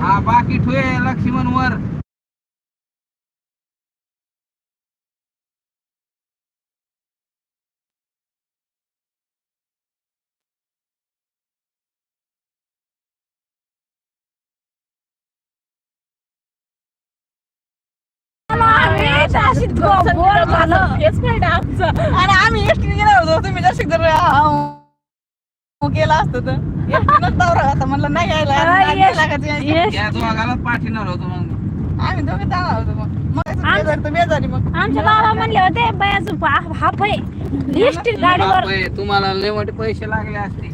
हा बाकी ठुये लक्ष्मण वर आणि आम्ही एसटीने गेलो होतो तुम्ही जसे जर केला असतं तर. होता म्हणलं नाही यायला. पाठीणार होतो मग. आम्ही दोघे जाणार होतो मग. तर आमच्या बाबा म्हणले होते बयाच हाफ आहे. लिस्ट गाडीवर. तुम्हाला लय मोठे पैसे लागले असते.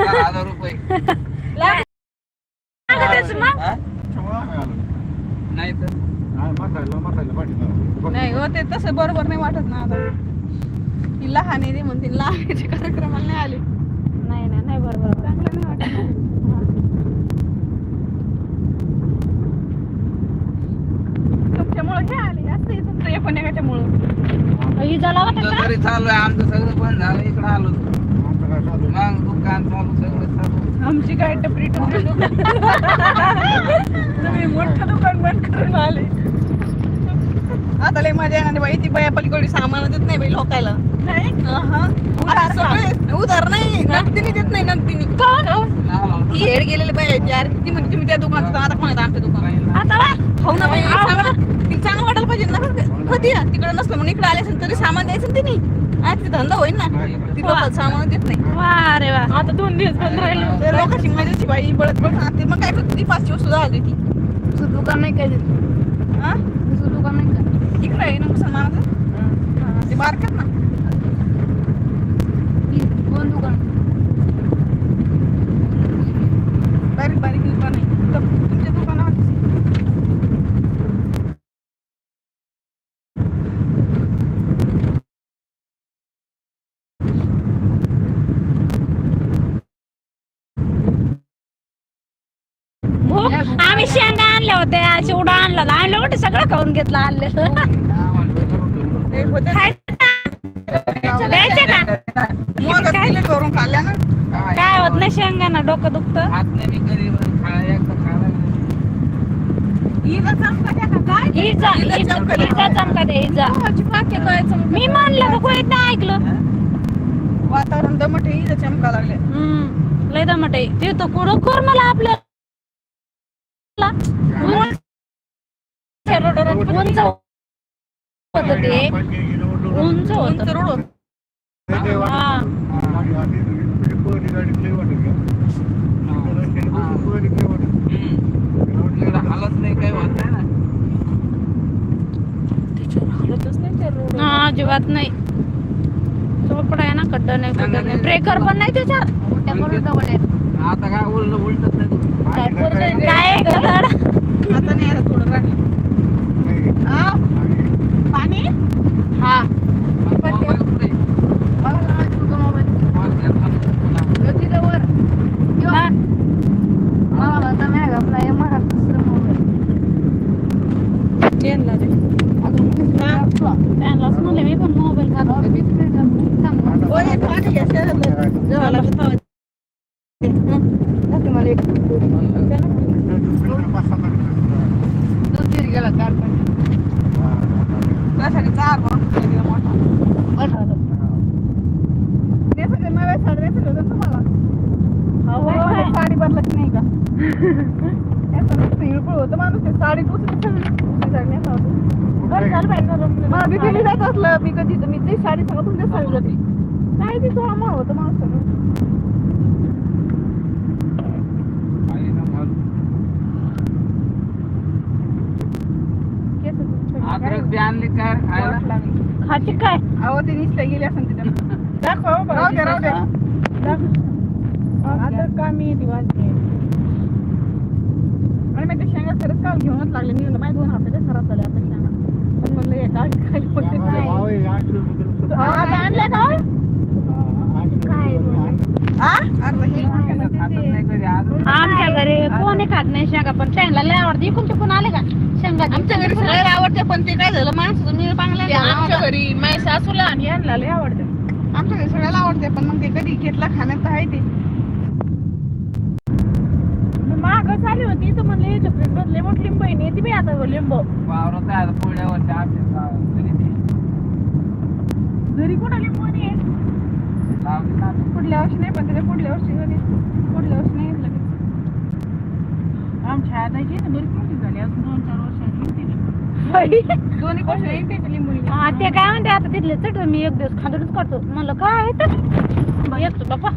हजार रुपये. लागतच मग. हा? नाही तर नाही हो ते तसं बरोबर नाही वाटत ना आता. ती लहान आहे ती म्हणते लहान कार्यक्रमाला नाही आली. नाही नाही नाही बरोबर चांगलं नाही वाटत. तुमच्यामुळे हे आले असं तुमचं एकाच्यामुळं ही चालू आहे आमचं सगळं बंद झालं इकडं आलो. मग दुकान चालू सगळं चालू आमची काय टपरी टपरी. तुम्ही मोठं दुकान बंद करून आले. आता लय मजा येणार बाई ती बाया पलीकडे सामान देत नाही बाई लोकायला. नाही? उधार सगळे उधार नाही नगदीने देत नाही नगदीने. ती हेड गेलेली बाई आहे ती अरे ती म्हणजे तुम्ही त्या दुकानात आता कोण आहे आमच्या दुकानात? आता वा. हो ना बाई चांगलं ती चांगलं वाटायला पाहिजे ना कधी तिकडे नसलं म्हणून इकडे आले असेल तरी सामान द्यायचं ना तिने. आज ते धंदा होईल ना? ती लोक सामान देत नाही. वा रे वा. आता दोन दिवस बंद राहिलो. तर लोकांची मजाची बाई बळत बळत आणते मग काय करते ती? पाचशे वस्तू झाली ती दुसरं दुकान नाही काय देत हा दुसरं दुकान नाही का? इकडे आहे ना मुसलमानाचं? ते मार्केट ना? दोन दुकान बारीक बारीक दुकान आहे तर तुमच्या दुकानावर हो आम्ही शेंगा आणल्या होत्या चिवडा आणला होता. आणलं कुठे सगळं खाऊन घेतलं आणलं. द्यायचे का? करून खाल्ल्या ना? काय होत नाही शेंगाना डोकं दुखतं. हात नाही मी का म्हणलं तर कोणीच नाही ऐकलं. वातावरण दमट चमका लागले हम्म लय दमट आहे. ते तर कुठं कर मला आपल्याला उंच उंच होत ते. उंच होत. रोड. हा. हालत नाही ना. हा, अजिबात नाही. चोपड आहे ना खड्डा नाही खड्डा नाही. ब्रेकर पण नाही त्याच्यात. आता काय उलट उलटच नाही. काय आता नाही आता थोडं राहिलं हा पाणी हा मोबाईल कुठे आहे? मोबाईल घेतला ना. हा. ट्रेनला दे. त्यांनाच म्हणले मी पण मोबाईल खातो हो, एक पाणी घ्या, शेजारला. जेव्हा लागलं तेव्हा जाते मला एक. त्यासाठी चार म्हणून ठेवलेला मोठा. नेसायचे नव्या साड्या नेसायच्या होत्या ना तुम्हाला? हो, साडी बदलायची नाही का होतं माणूस ते साडी. मला बिपिली जायचं असलं मी कधी तर मी ती साडी सगळं तुमच्या साडी जाते काय ती सोळा होतं माणूस सगळं आहे ना माल. केस तुमचे. अद्रक बी आणली काय खायला वाट लागली. खाते काय अहो ते निसल्या गेली असेल तिथे दाखव राहू द्या राहू द्या आता का। मी ती वाजते आणि मी ते शेंगा खरंच काल घेऊनच लागले मी म्हणलं, माझे दोन हप्ते खराब झाले आता शेंगा पण म्हणलं हे काय काय होते नाही. आता आणल्या का हो? हा? अर्धा हे? खातच नाही कधी अजून आमच्या घरी कोणी खात नाही शेंगा पण शेंगा लय आवडते इकून तिकून आले का आमच्या घरी सगळे आवडते पण ते काय झालं माणसाचं मी ते बांगल्या आमच्या घरी माझ्या सासूला आणि यांना लय आवडते. आमच्या घरी सगळ्याला आवडते पण मग ते कधी घेतला खाण्यात तर आहे ते. मागच आली होती तर म्हणले याच्या फ्रेंड लिंब आहे ती बी आता लिंब. वावरात आहे आता पुढल्या वर्षी आपल्या घरी ते घरी कुठं लिंबू नाही. पुढल्या वर्षी नाही पण त्याच्या पुढल्या वर्षी घरी पुढल्या वर्षी नाही आमच्या आदाची ना बरीच मोठी झाली? अजून दोन चार वर्षांनी दोन्ही वर्ष येईल त्याची लिंबू हा ते काय म्हणते आता तिथले चट मी एक दिवस खांदूनच करतो. म्हणलं काय आहे तर? येतो बाप्पा.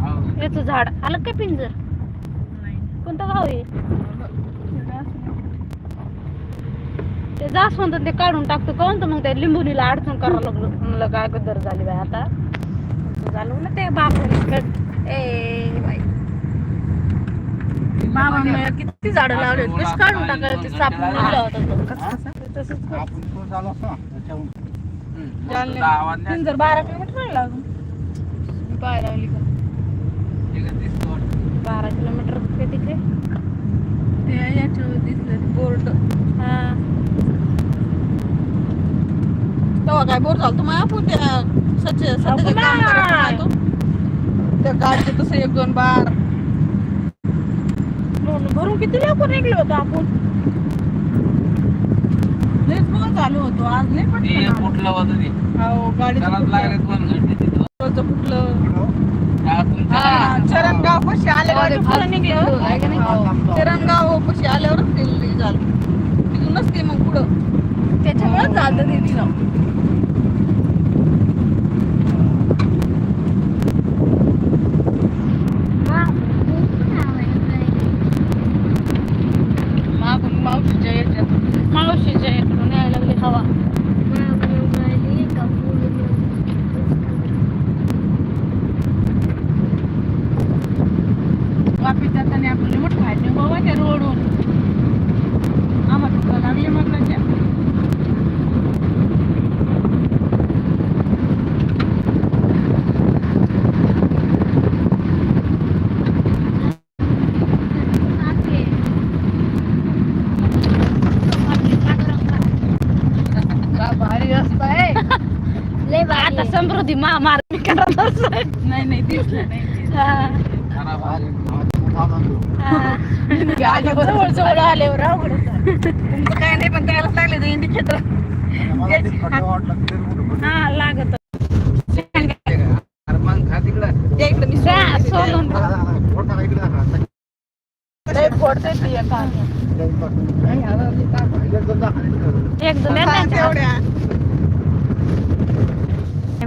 हो. याचं झाड. आलं काय पिंजर? कोणतं गाव आहे? ते जास्वंत ते काढून टाकतो. काहून तर मग त्या लिंबुनीला अडचण करावं लागलो? म्हणलं काय गदर झाली बाई आता? झालं ना ते बाप ए बाई. किती झाडं लावले होते? काढून टाकायला ते साप निघला होता. तीन जर बारा किलोमीटर राहिला अजून पाय लावली का. बारा किलोमीटर ते तिकडे. ते याच्यावर दिसलं बोर्ड. हा. तेव्हा काय बोर झालं तुम्हाला आपण त्या तो. त्या गाडीचे तसं एक दोन बार. भरून किती लवकर निघलो होतो आपण? होतो आज. कुठलं होतं ते हो लागले दोन घंटे तिथं. कुठलं हा. चरणगाव पशी आल्यावर निघलो. नाही? चरणगाव पशी आल्यावरच झालं. तिथूनच ते मग पुढं. त्याच्यामुळेच झालं ते तिथं. वापस जाताना आपल्याला मोठ खायचे बाबा त्या रोडवर आम्हाला तुला लागले मरणाच्या का समृद्धी मा मार करत असेल. नाही नाही दिसलं नाही हा, खराब आहे. हा. गाडी जवळ जवळ आल्यावर अवघड होतं. तुमचं काय नाही पण त्याला लागले तर इंडी क्षेत्र. हा. लागत अरे मग खा तिकडं. त्या इकडे मी जा, सोलून लय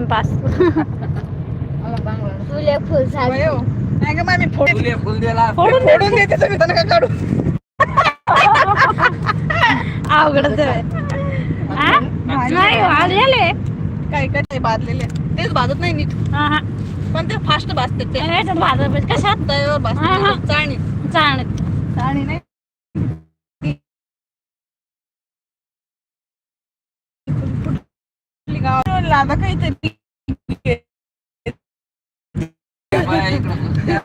फोडते ती एका एक दोन हा, तेवढ्या पास वयो. नाही का मामी फुले फुल फोडून फोडून देते तुम्ही तर नका काढू? अवघडच आहे. हा? नाही आलेले. काय काय भाजलेले तेच भाजत नाही नीट. हा हा. पण ते फास्ट भाजते ते. याच्यात भाजप. कशात? तव्यावर हा, हा. भाजते चाळणी नाही. कुठली गावाला लादा काहीतरी बाया इकडं फुल द्या.